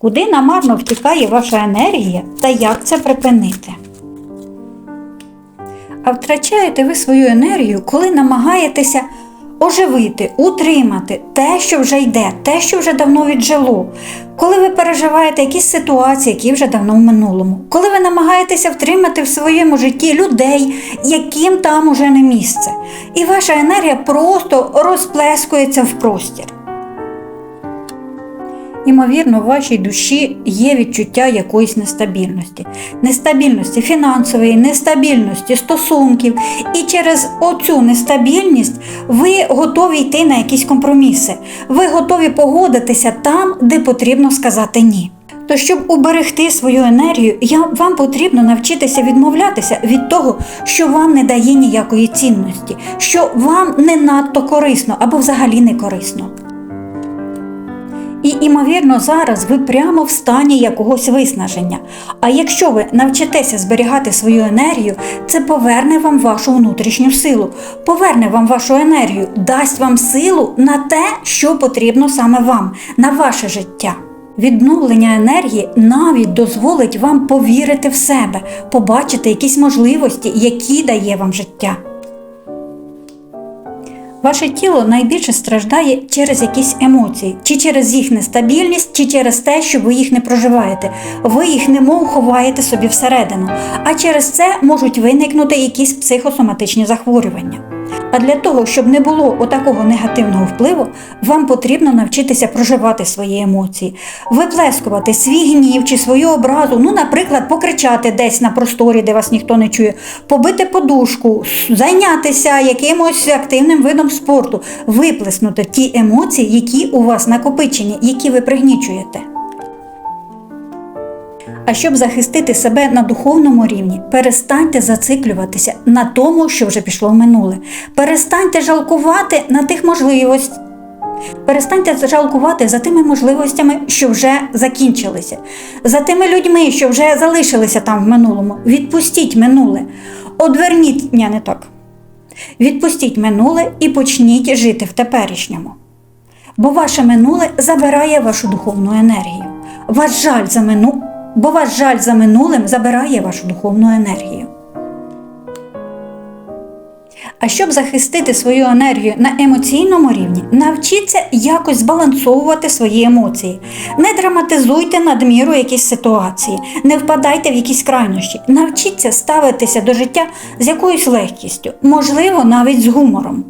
Куди намарно втікає ваша енергія та як це припинити? А втрачаєте ви свою енергію, коли намагаєтеся оживити, утримати те, що вже йде, те, що вже давно віджило. Коли ви переживаєте якісь ситуації, які вже давно в минулому, коли ви намагаєтеся втримати в своєму житті людей, яким там уже не місце, і ваша енергія просто розплескується в простір. Ймовірно, в вашій душі є відчуття якоїсь нестабільності, нестабільності фінансової, нестабільності стосунків. І через оцю нестабільність ви готові йти на якісь компроміси. Ви готові погодитися там, де потрібно сказати ні. То щоб уберегти свою енергію, вам потрібно навчитися відмовлятися від того, що вам не дає ніякої цінності, що вам не надто корисно або взагалі не корисно. І, імовірно, зараз ви прямо в стані якогось виснаження. А якщо ви навчитеся зберігати свою енергію, це поверне вам вашу внутрішню силу, поверне вам вашу енергію, дасть вам силу на те, що потрібно саме вам, на ваше життя. Відновлення енергії навіть дозволить вам повірити в себе, побачити якісь можливості, які дає вам життя. Ваше тіло найбільше страждає через якісь емоції, чи через їх нестабільність, чи через те, що ви їх не проживаєте. Ви їх немов ховаєте собі всередину, а через це можуть виникнути якісь психосоматичні захворювання. А для того, щоб не було отакого негативного впливу, вам потрібно навчитися проживати свої емоції, виплескувати свій гнів чи свою образу, ну, наприклад, покричати десь на просторі, де вас ніхто не чує, побити подушку, зайнятися якимось активним видом спорту, виплеснути ті емоції, які у вас накопичені, які ви пригнічуєте. А щоб захистити себе на духовному рівні, перестаньте зациклюватися на тому, що вже пішло в минуле. Перестаньте жалкувати на тих можливостях. Перестаньте жалкувати за тими можливостями, що вже закінчилися, за тими людьми, що вже залишилися там в минулому. Відпустіть минуле. Одверніть, ні, не так. Відпустіть минуле і почніть жити в теперішньому. Бо ваше минуле забирає вашу духовну енергію. Ваш жаль за мину... Бо ваш жаль за минулим забирає вашу духовну енергію. А щоб захистити свою енергію на емоційному рівні, навчіться якось збалансовувати свої емоції. Не драматизуйте надміру якісь ситуації, не впадайте в якісь крайнощі. Навчіться ставитися до життя з якоюсь легкістю, можливо, навіть з гумором.